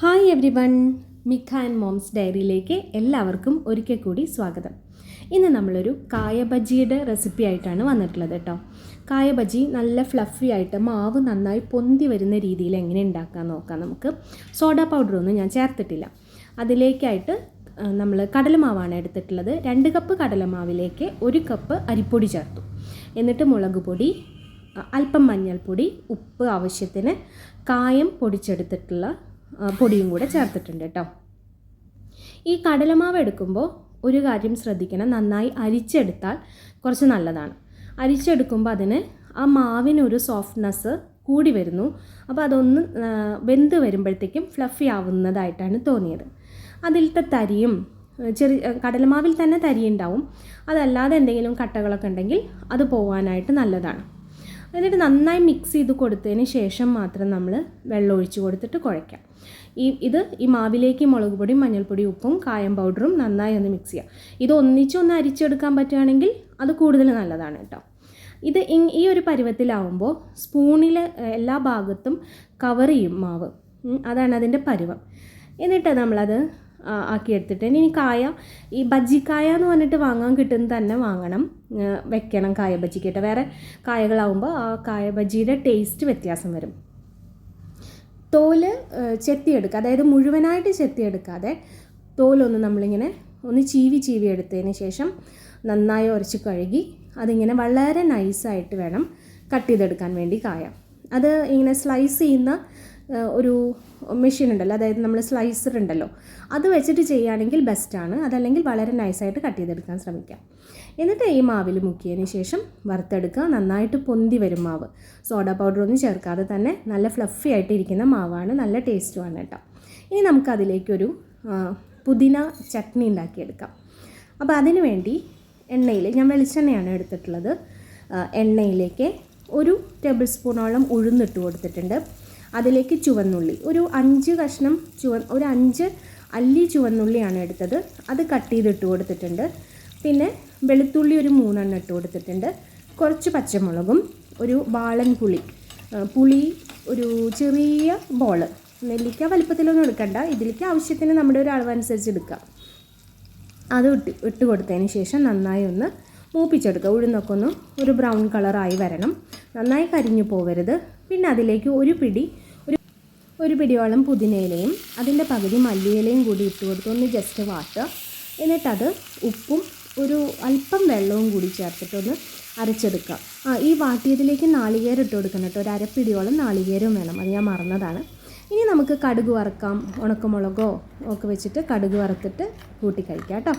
Hi everyone Mikha and mom's ഡയറിയിലേക്ക് എല്ലാവർക്കും ഒരിക്കൽ കൂടി സ്വാഗതം. ഇന്ന് നമ്മളൊരു കായ ബജിയുടെ റെസിപ്പി ആയിട്ടാണ് വന്നിട്ടുള്ളത് കേട്ടോ. കായ ബജി നല്ല ഫ്ലഫി ആയിട്ട് മാവ് നന്നായി പൊന്തി വരുന്ന രീതിയിൽ എങ്ങനെ ഉണ്ടാക്കാൻ നോക്കാം നമുക്ക്. സോഡ പൗഡറൊന്നും ഞാൻ ചേർത്തിട്ടില്ല. അതിലേക്കായിട്ട് നമ്മൾ കടലമാവാണ് എടുത്തിട്ടുള്ളത്. രണ്ട് കപ്പ് കടലമാവിലേക്ക് ഒരു കപ്പ് അരിപ്പൊടി ചേർത്തു. എന്നിട്ട് മുളക് പൊടി അല്പം മഞ്ഞൾപ്പൊടി ഉപ്പ് ആവശ്യത്തിന് കായം പൊടിച്ചെടുത്തിട്ടുള്ള പൊടിയും കൂടെ ചേർത്തിട്ടുണ്ട് കേട്ടോ. ഈ കടലമാവ് എടുക്കുമ്പോൾ ഒരു കാര്യം ശ്രദ്ധിക്കണം. നന്നായി അരിച്ചെടുത്താൽ കുറച്ച് നല്ലതാണ്. അരിച്ചെടുക്കുമ്പോൾ അതിന് ആ മാവിനൊരു സോഫ്റ്റ്നെസ് കൂടി വരുന്നു. അപ്പോൾ അതൊന്ന് വെന്ത് വരുമ്പോഴത്തേക്കും ഫ്ലഫി ആവുന്നതായിട്ടാണ് തോന്നിയത്. അതിലത്തെ തരിയും ചെറിയ കടലമാവിൽ തന്നെ തരിയുണ്ടാവും അതല്ലാതെ എന്തെങ്കിലും കട്ടകളൊക്കെ ഉണ്ടെങ്കിൽ അത് പോകാനായിട്ട് നല്ലതാണ്. എന്നിട്ട് നന്നായി മിക്സ് ചെയ്ത് കൊടുത്തതിന് ശേഷം മാത്രം നമ്മൾ വെള്ളം ഒഴിച്ച് കൊടുത്തിട്ട് കുഴയ്ക്കാം. ഈ ഇത് ഈ മാവിലേക്ക് മുളക് പൊടിയും മഞ്ഞൾപ്പൊടിയും ഉപ്പും കായം പൗഡറും നന്നായി ഒന്ന് മിക്സ് ചെയ്യാം. ഇത് ഒന്നിച്ചൊന്ന് അരിച്ചെടുക്കാൻ പറ്റുകയാണെങ്കിൽ അത് കൂടുതൽ നല്ലതാണ് കേട്ടോ ഇത് ഈ ഒരു പരുവത്തിലാവുമ്പോൾ സ്പൂണിൽ എല്ലാ ഭാഗത്തും കവർ ചെയ്യും മാവ്. അതാണ് അതിന്റെ പരുവം. എന്നിട്ട് നമ്മളത് ആക്കിയെടുത്തിട്ട് ഇനി കായ ഈ ബജ്ജിക്കായ എന്ന് പറഞ്ഞിട്ട് വാങ്ങാൻ കിട്ടുന്ന തന്നെ വാങ്ങണം. വെക്കണം കായ ബജ്ജിക്കിട്ട് വേറെ കായകളാവുമ്പോൾ ആ കായ ബജ്ജിയുടെ ടേസ്റ്റ് വ്യത്യാസം വരും. തോൽ ചെത്തിയെടുക്കുക അതായത് മുഴുവനായിട്ട് ചെത്തിയെടുക്കാതെ തോലൊന്ന് നമ്മളിങ്ങനെ ഒന്ന് ചീവി ചീവി എടുത്തതിന് ശേഷം നന്നായി ഉരച്ച് കഴുകി അതിങ്ങനെ വളരെ നൈസായിട്ട് വേണം കട്ട് ചെയ്തെടുക്കാൻ വേണ്ടി കായ. അത് ഇങ്ങനെ സ്ലൈസ് ചെയ്യുന്ന ഒരു മെഷീൻ ഉണ്ടല്ലോ അതായത് നമ്മൾ സ്ലൈസർ ഉണ്ടല്ലോ. അത് വെച്ചിട്ട് ചെയ്യുകയാണെങ്കിൽ ബെസ്റ്റാണ് അതല്ലെങ്കിൽ വളരെ നൈസായിട്ട് കട്ട് ചെയ്തെടുക്കാൻ ശ്രമിക്കാം. എന്നിട്ട് ഈ മാവിൽ മുക്കിയതിന് ശേഷം വറുത്തെടുക്കുക. നന്നായിട്ട് പൊന്തി വരും മാവ്. സോഡ പൗഡർ ഒന്നും ചേർക്കാതെ തന്നെ നല്ല ഫ്ലഫി ആയിട്ട് ഇരിക്കുന്ന മാവാണ്. നല്ല ടേസ്റ്റുമാണ് കേട്ടോ. ഇനി നമുക്കതിലേക്കൊരു പുതിന ചട്നി ഉണ്ടാക്കിയെടുക്കാം. അപ്പോൾ അതിന് വേണ്ടി എണ്ണയിൽ ഞാൻ വെളിച്ചെണ്ണയാണ് എടുത്തിട്ടുള്ളത്. എണ്ണയിലേക്ക് ഒരു ടേബിൾ സ്പൂണോളം ഉഴുന്നിട്ട് കൊടുത്തിട്ടുണ്ട്. അതിലേക്ക് ചുവന്നുള്ളി. ഒരു അഞ്ച് കഷ്ണം ചുവ ഒരു അഞ്ച് അല്ലി ചുവന്നുള്ളിയാണ് എടുത്തത്. അത് കട്ട് ചെയ്തിട്ട് കൊടുത്തിട്ടുണ്ട്. പിന്നെ വെളുത്തുള്ളി ഒരു മൂന്നെണ്ണം ഇട്ട് കൊടുത്തിട്ടുണ്ട്. കുറച്ച് പച്ചമുളകും ഒരു വാളൻ പുളി. പുളി ഒരു ചെറിയ ബോൾ. നെല്ലിക്ക വലിപ്പത്തിലൊന്നും എടുക്കണ്ട. ഇതിലേക്ക് ആവശ്യത്തിന് നമ്മുടെ ഒരു അളവനുസരിച്ച് എടുക്കാം. അത് ഇട്ട് ഇട്ട് കൊടുത്തതിന് ശേഷം നന്നായി ഒന്ന് മൂപ്പിച്ചെടുക്കുക ഉഴുന്നൊക്കെ ഒന്ന് ഒരു ബ്രൗൺ കളറായി വരണം. നന്നായി കരിഞ്ഞു പോവരുത്. പിന്നെ അതിലേക്ക് ഒരു പിടി ഒരു പിടിയോളം പുതിനയിലയും അതിന്റെ പകുതി മല്ലിയിലയും കൂടി ഇട്ട് കൊടുത്ത്. ഒന്ന് ജസ്റ്റ് വാട്ടുക എന്നിട്ടത് ഉപ്പും ഒരു അല്പം വെള്ളവും കൂടി ചേർത്തിട്ടൊന്ന് അരച്ചെടുക്കുക. ആ ഈ വാട്ടിയതിലേക്ക് നാളികേരം ഇട്ട് കൊടുക്കണം കേട്ടോ. ഒരു അരപ്പിടിയോളം നാളികേരവും വേണം. അത് ഞാൻ മറന്നതാണ്. ഇനി നമുക്ക് കടുക് വറുക്കാം. ഉണക്കമുളകോ ഒക്കെ വെച്ചിട്ട് കടുക് വറുത്തിട്ട് കൂട്ടി കഴിക്കാം കേട്ടോ.